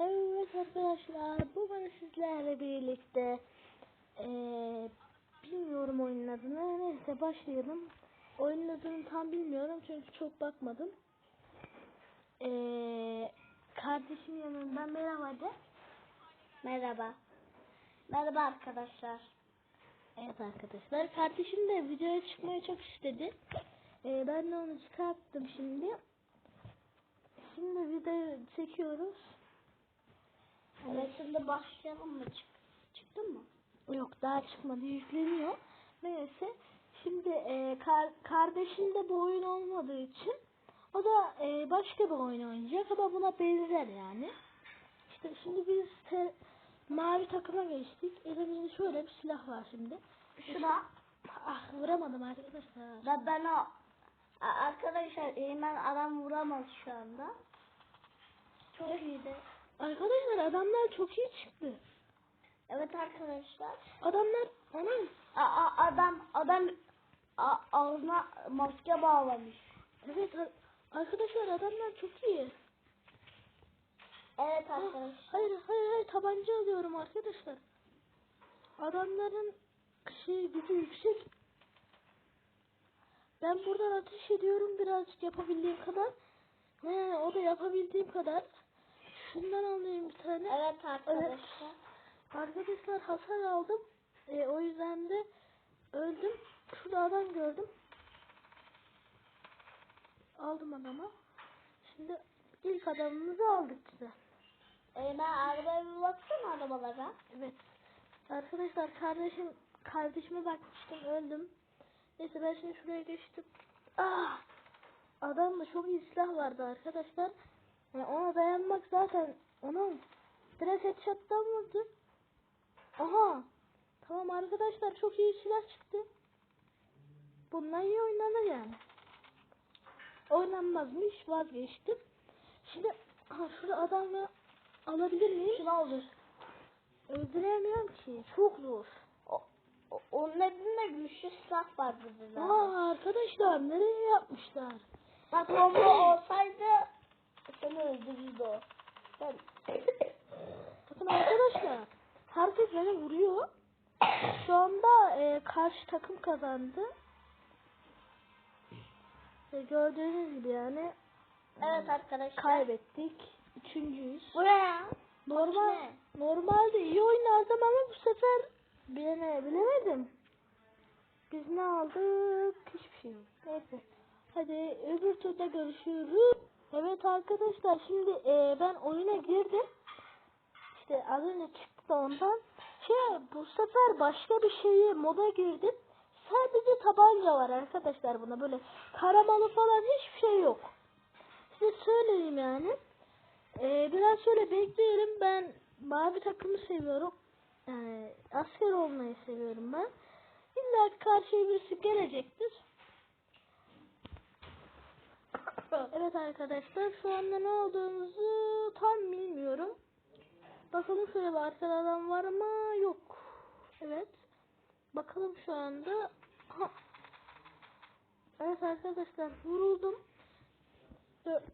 Evet arkadaşlar bugün sizlerle birlikte eee, bilmiyorum oyunun adını neyse başlayalım. Oyunun adını tam bilmiyorum çünkü çok bakmadım. Eee kardeşim yanında merhaba de. Merhaba. Merhaba arkadaşlar. Evet arkadaşlar kardeşim de videoya çıkmayı çok istedi. Eee, ben de onu çıkarttım şimdi. Şimdi video çekiyoruz. Evet şimdi başlayalım mı? Çık, çıktın mı? Yok daha çıkmadı yükleniyor. Neyse şimdi e, kar, kardeşim de bu oyun olmadığı için o da e, başka bir oyun oynayacak ama buna benzer yani. İşte şimdi biz te- mavi takıma geçtik. Elimizde şöyle bir silah var şimdi. Şuna. Ah vuramadım arkadaşlar. Da ben o arkadaşlar Eymen adam vuramaz şu anda. Çok iyiydi. Arkadaşlar adamlar çok iyi çıktı. Evet arkadaşlar. Adamlar anam A- a- adam adam a- ağzına maske bağlamış. evet ar- arkadaşlar adamlar çok iyi. Evet Ah, arkadaşlar. Hayır hayır hayır tabanca alıyorum arkadaşlar. Adamların şey gücü yüksek. Ben buradan ateş ediyorum birazcık yapabildiğim kadar. He, o da yapabildiğim kadar. Şundan alayım bir tane. Evet arkadaşlar. Arkadaşlar hasar aldım. E, o yüzden de öldüm. Şurada adam gördüm. Aldım adamı. Şimdi ilk adamımızı aldık size. Eymen arabaya bir baksana arabalara. Evet. Arkadaşlar kardeşim kardeşime bakmıştım öldüm. Neyse ben şimdi şuraya geçtim. Ah! Adamda çok iyi silah vardı arkadaşlar. Yani ona dayanmak zaten onun direkt headshot'tan vurdu. Aha! Tamam arkadaşlar çok iyi silah çıktı. Bundan iyi oynanır yani. Oynanmazmış vazgeçtim. Şimdi aha, şurada adamı alabilir miyim? Şuna olur. Öldüremiyorum ki. Çok zor. O, o, onun elinde güçlü silah var dediler. Aa arkadaşlar nereye yapmışlar? Bak bomba olsaydı seni öldürürdü o. Ben... Bakın arkadaşlar. Herkes beni vuruyor. Şu anda e, karşı takım kazandı. E, gördüğünüz gibi yani evet arkadaşlar. kaybettik. Üçüncüyüz. Bu ne ya? Normal, normalde iyi oynardım ama bu sefer bile, bilemedim. Biz ne aldık? Hiçbir şey yok. Neyse. Hadi öbür turda görüşürüz. Evet arkadaşlar şimdi e, ben oyuna girdim. İşte az önce çıktı da ondan. Şey bu sefer başka bir şeye moda girdim. Sadece tabanca var arkadaşlar buna böyle taramalı falan hiçbir şey yok. Size söyleyeyim yani. Ee, biraz şöyle bekleyelim. Ben mavi takımı seviyorum. Yani asker olmayı seviyorum ben. İlla karşıya birisi gelecektir. Evet arkadaşlar şu anda ne olduğumuzu tam bilmiyorum. Bakalım şöyle bir arkada var mı? Yok. Evet. Bakalım şu anda. Evet arkadaşlar vuruldum.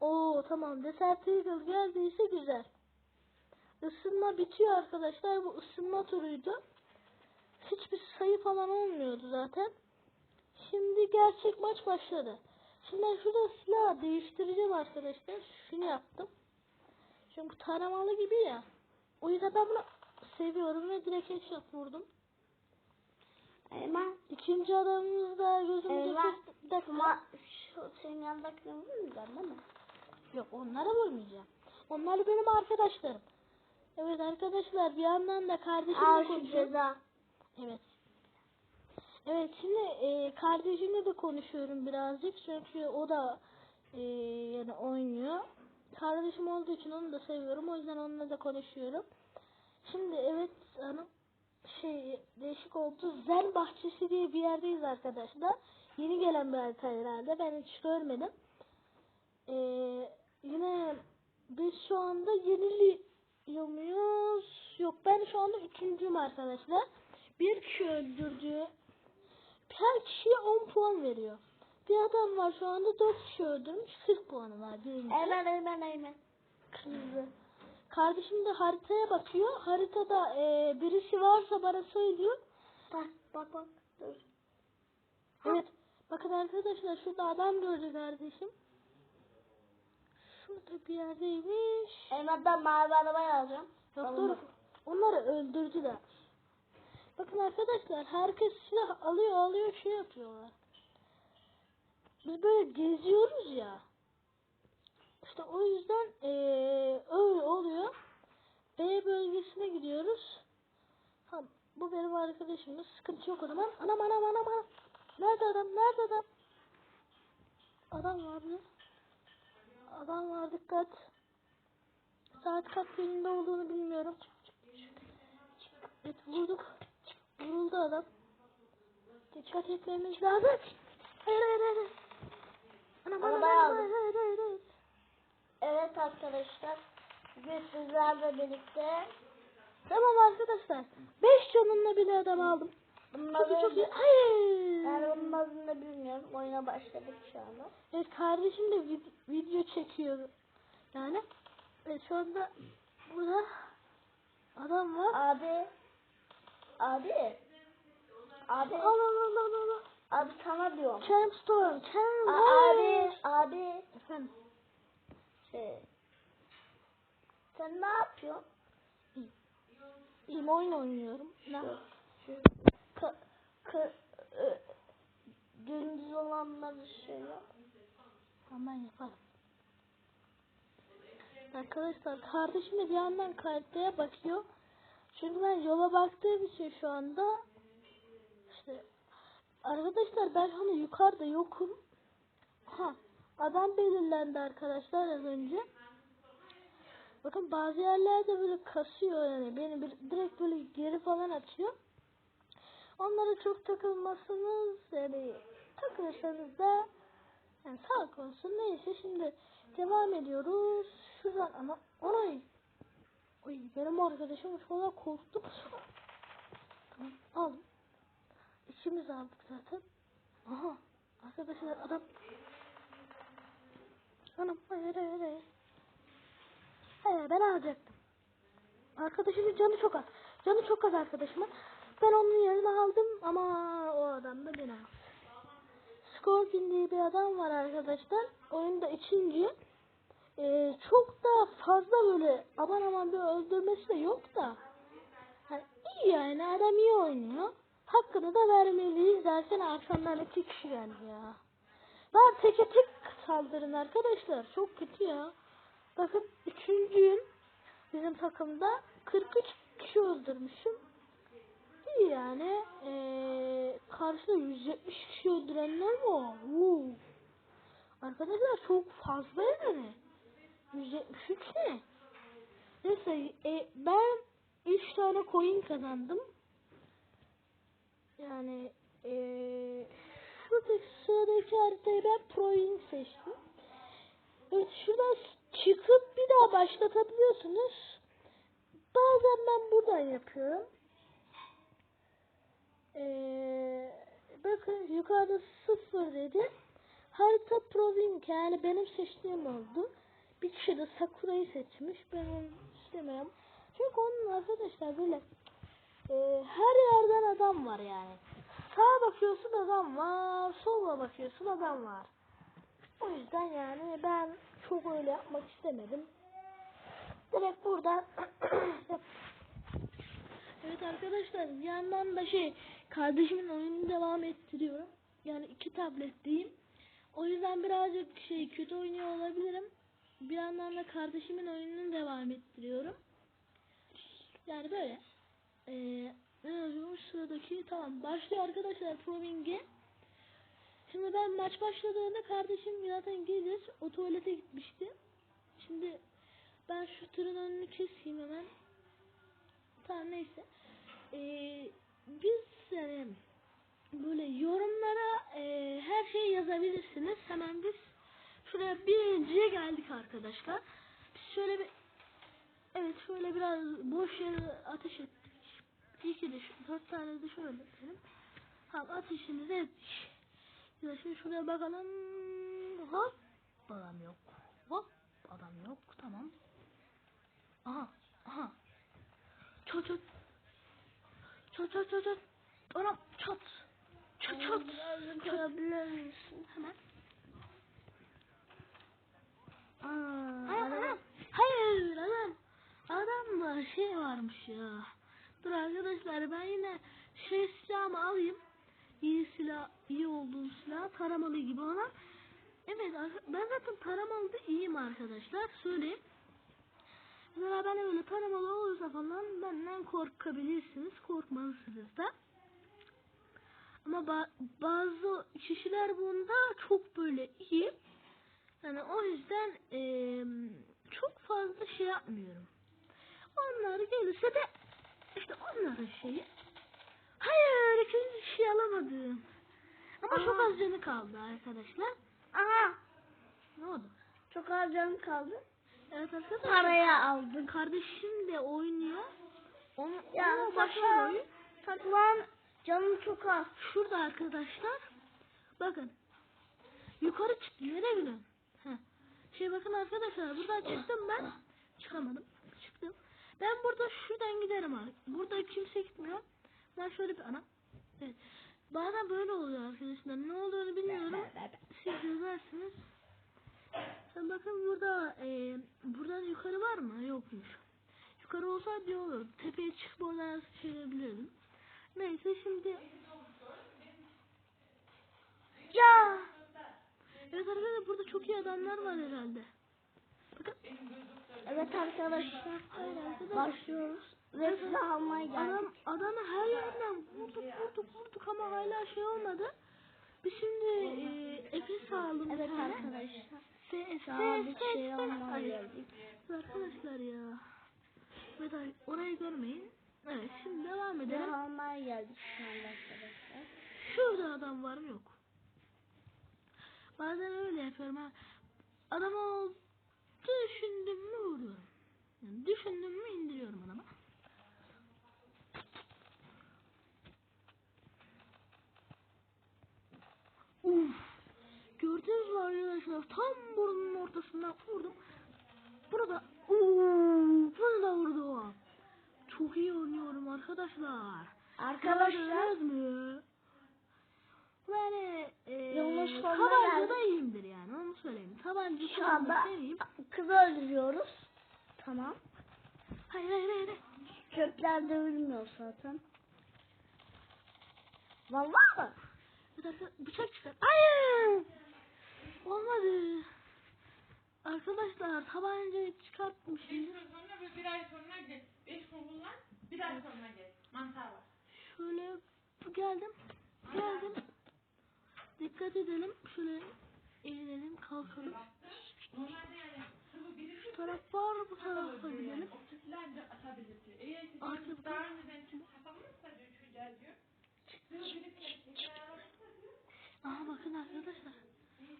O tamam. Desert Eagle geldiyse güzel. Isınma bitiyor arkadaşlar. Bu ısınma turuydu. Hiçbir sayı falan olmuyordu zaten. Şimdi gerçek maç başladı. Şimdi ben şurada silah değiştireceğim arkadaşlar. Şunu yaptım. Çünkü taramalı gibi ya. O yüzden ben bunu seviyorum ve direkt headshot vurdum. Eymen. İkinci adamımız da gözümüzde çok... Bir dakika. Ama şu senin yanındakini vurmayacaksın değil mi? Yok onlara vurmayacağım. Onlar benim arkadaşlarım. Evet arkadaşlar bir yandan da kardeşimle konuşuyorum. ceza. Evet. Evet şimdi e, kardeşimle de konuşuyorum birazcık çünkü o da e, yani oynuyor. Kardeşim olduğu için onu da seviyorum o yüzden onunla da konuşuyorum. Şimdi evet hanım şey değişik oldu. Zen bahçesi diye bir yerdeyiz arkadaşlar. Yeni gelen bir harita herhalde. Ben hiç görmedim. Ee, yine biz şu anda yeniliyor muyuz? Yok ben şu anda üçüncüyüm arkadaşlar. Bir kişi öldürdü. Her kişiye 10 puan veriyor. Bir adam var şu anda 4 kişi öldürmüş 40 puanı var birinci. Eymen Eymen Eymen. Kırmızı. Kardeşim de haritaya bakıyor. Haritada e, birisi varsa bana söylüyor. Bak bak bak. Dur. Evet. Bakın arkadaşlar şurada adam gördü kardeşim. Şurada bir yerdeymiş. Elmadan mavi araba yazacağım. Yok dur. Onları öldürdüler. Bakın arkadaşlar herkes silah alıyor alıyor şey yapıyorlar. Biz böyle geziyoruz ya. İşte o yüzden eee, öyle oluyor. B bölgesine gidiyoruz. Ha, bu benim arkadaşımız. Sıkıntı yok o zaman. Anam anam anam anam. Nerede adam? Nerede adam? Adam vardı. Adam var dikkat. Saat kaç yönünde olduğunu bilmiyorum. Evet vurduk. Adam. Dikkat etmemiz lazım. Hayır hayır hayır. Anam anam aldım. hayır hayır hayır. Evet arkadaşlar. Bugün sizlerle birlikte Tamam arkadaşlar. 5 canımla bile adam aldım. Çok iyi çok iyi. bunları Hayır. yani bunun adını bilmiyorum. Oyuna başladık şu anda. Evet kardeşim de vid- video çekiyor. Yani evet, şu anda burada adam var. Abi. Abi. Abi. Al al al al. Abi sana diyorum. Camp Storm. A- abi. Abi. Efendim. Şey. Sen ne yapıyorsun? İyiyim oyun oynuyorum. Ne? K k gündüz olanları şey yap. Hemen yaparım. Arkadaşlar kardeşim de bir yandan haritaya bakıyor. Çünkü ben yola baktığım için şu anda arkadaşlar ben hani yukarıda yokum. Ha adam belirlendi arkadaşlar az önce. Bakın bazı yerlerde böyle kasıyor yani beni bir, direkt böyle geri falan atıyor. Onlara çok takılmasınız yani takılırsanız da yani sağlık olsun neyse şimdi devam ediyoruz. Şuradan ama onay. Oy benim arkadaşım şu an korktum. Tamam aldım. İkimiz aldık zaten. Aha arkadaşlar adam. Anam hayır. Hayır ben alacaktım. Arkadaşımın canı çok az. Canı çok az arkadaşımın. Ben onun yerine aldım ama o adam da beni aldı. Scorpion diye bir adam var arkadaşlar. Oyunda üçüncü. Ee, çok da fazla böyle aman aman bir öldürmesi de yok da. Yani iyi yani adam iyi oynuyor. Hakkını da vermeliyiz derken arkamdan iki kişi geldi ya. Ben teke tek saldırın arkadaşlar. Çok kötü ya. Bakın üçüncüyüm. Bizim takımda 43 kişi öldürmüşüm. İyi yani. Ee, karşıda 170 kişi öldürenler var. Oo. Arkadaşlar çok fazla yani. 173 ne? Neyse e, ben 3 tane coin kazandım. Yani e, şuradaki sıradaki haritayı ben Pro'yu seçtim. Evet şuradan çıkıp bir daha başlatabiliyorsunuz. Bazen ben buradan yapıyorum. Ee, bakın yukarıda sıfır dedi. Harita Proving yani benim seçtiğim oldu. Bir kişi de Sakura'yı seçmiş. Ben onu istemiyorum. Çünkü onun arkadaşlar böyle e, her yerden adam var yani. Sağa bakıyorsun adam var. Sola bakıyorsun adam var. O yüzden yani ben çok öyle yapmak istemedim. Direkt buradan Evet arkadaşlar bir yandan da şey kardeşimin oyununu devam ettiriyorum. Yani iki tabletteyim. O yüzden birazcık şey kötü oynuyor olabilirim. Bir yandan da kardeşimin oyununu devam ettiriyorum. Yani böyle. Ee, ne yazıyormuş sıradaki? Tamam başlıyor arkadaşlar Proving'e. Şimdi ben maç başladığında kardeşim zaten gelir. O tuvalete gitmişti. Şimdi ben şu tırın önünü keseyim hemen. Tamam neyse. Ee, biz yani böyle yorumlara e, her şeyi yazabilirsiniz. Hemen biz şuraya birinciye geldik arkadaşlar. Biz şöyle bir evet şöyle biraz boş yere ateş ettik. İki de dört tane de şöyle edelim. Tamam ateşimizi ettik. Ya şimdi şuraya bakalım. Hop adam yok. Hop adam yok. Tamam. Aha. Aha. Çat çat. Çat çat çat çat. Anam çat. Çat çat. Misin? Hemen. Aa, Anam adam- anam. Hayır adam. Adamda şey varmış ya. Dur arkadaşlar ben yine şey silahımı alayım. İyi silah, iyi olduğum silah taramalı gibi olan. Evet ben zaten taramalı da iyiyim arkadaşlar. Söyleyeyim. Mesela ben öyle taramalı olursa falan benden korkabilirsiniz. Korkmalısınız da. Ama ba- bazı kişiler bunda çok böyle iyi. Yani o yüzden eee, çok fazla şey yapmıyorum. Onlar gelirse de şeyi. Hayır ikinci şey alamadım. Ama çok Aa. az canı kaldı arkadaşlar. Aha. Ne oldu? Çok az canım kaldı. Evet arkadaşlar. Paraya aldın. Kardeşim de oynuyor. Onu, Ya ona başka saklan. oyun. Saklan. Canım çok az. Şurada arkadaşlar. Bakın. Yukarı çıktı. Nereye gidiyorsun? Heh. Şey bakın arkadaşlar. Buradan çıktım ben. Çıkamadım. Burada şuradan giderim abi. Burada kimse gitmiyor. Ben şöyle bir ana. Evet. Bazen böyle oluyor arkadaşlar. Ne olduğunu bilmiyorum. Siz çözersiniz. Sen bakın burada e, buradan yukarı var mı? Yokmuş. Yukarı olsa bir olur. Tepeye çıkıp oradan çevirebilirdim. Neyse şimdi Ya. Evet arkadaşlar burada çok iyi adamlar var herhalde. Evet arkadaşlar. Başlıyoruz. Ve silah almaya geldik. Adam, adamı her yerden vurduk vurduk vurduk ama hala şey olmadı. Biz şimdi e, Efes aldım. Evet bir tane. arkadaşlar. Bir ses, şey almaya Ay, geldik. Arkadaşlar ya. Evet ay- orayı görmeyin. Evet şimdi devam edelim. Silah almaya geldik şu anda arkadaşlar. Şurada adam var mı yok. Bazen öyle yapıyorum ha. Adamı düşündüm mü vuruyorum. Yani düşündüm mü indiriyorum adama. Uf. Gördünüz mü arkadaşlar? Tam burnunun ortasından vurdum. Burada uuu bunu da vurdu o. Çok iyi oynuyorum arkadaşlar. Arkadaşlar mü? Yani e, iyiyimdir yani onu söyleyeyim. Tabanca kullanmak iyiyim. Kızı öldürüyoruz. Tamam. Hayır hayır hayır. Kökler de ölmüyor zaten. Vallahi mı? Bir dakika bıçak çıkar. Hayır. Olmadı. Arkadaşlar tabancayı çıkartmışım. Beş gün sonra ve bir ay sonra gel. Beş gün bir ay sonra gel. Mantar var. Şöyle geldim. Geldim. Dikkat edelim. Şöyle eğilelim kalkalım. Normalde yani sıvı birisi Şu taraf var bu tarafa gidelim. Artık Aha bakın arkadaşlar.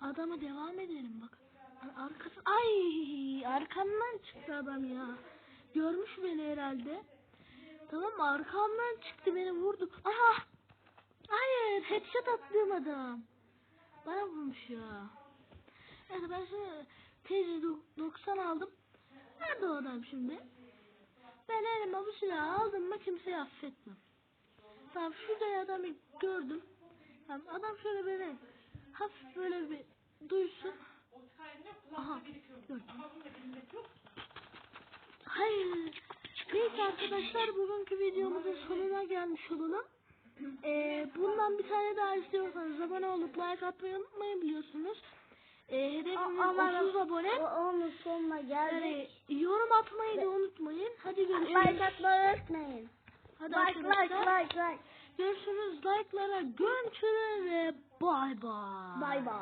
Adama devam edelim bak. Ar- Arkası ay arkamdan çıktı adam ya. Görmüş beni herhalde. Tamam? Arkamdan çıktı beni vurdu. Aha! Hayır, headshot attığım adam. Bana vurmuş ya. Evet ben şimdi TC 90 aldım. Nerede o adam şimdi? Ben elime bu silahı aldım mı kimseyi affetmem. Tamam şurada adamı gördüm. Tamam adam şöyle beni hafif böyle bir duysun. Aha. Gördüm. Hayır. Neyse arkadaşlar bugünkü videomuzun sonuna gelmiş olalım. Ee, bundan bir tane daha istiyorsanız abone olup like atmayı unutmayın biliyorsunuz. Ee, hedefimiz Ama 30 abone. o- onun sonuna geldik. yorum atmayı da unutmayın. Hadi görüşürüz. Like atmayı unutmayın. Hadi Like like arkadaşlar. like like. Görüşürüz. Like'lara görüşürüz bay bay. Bye bye.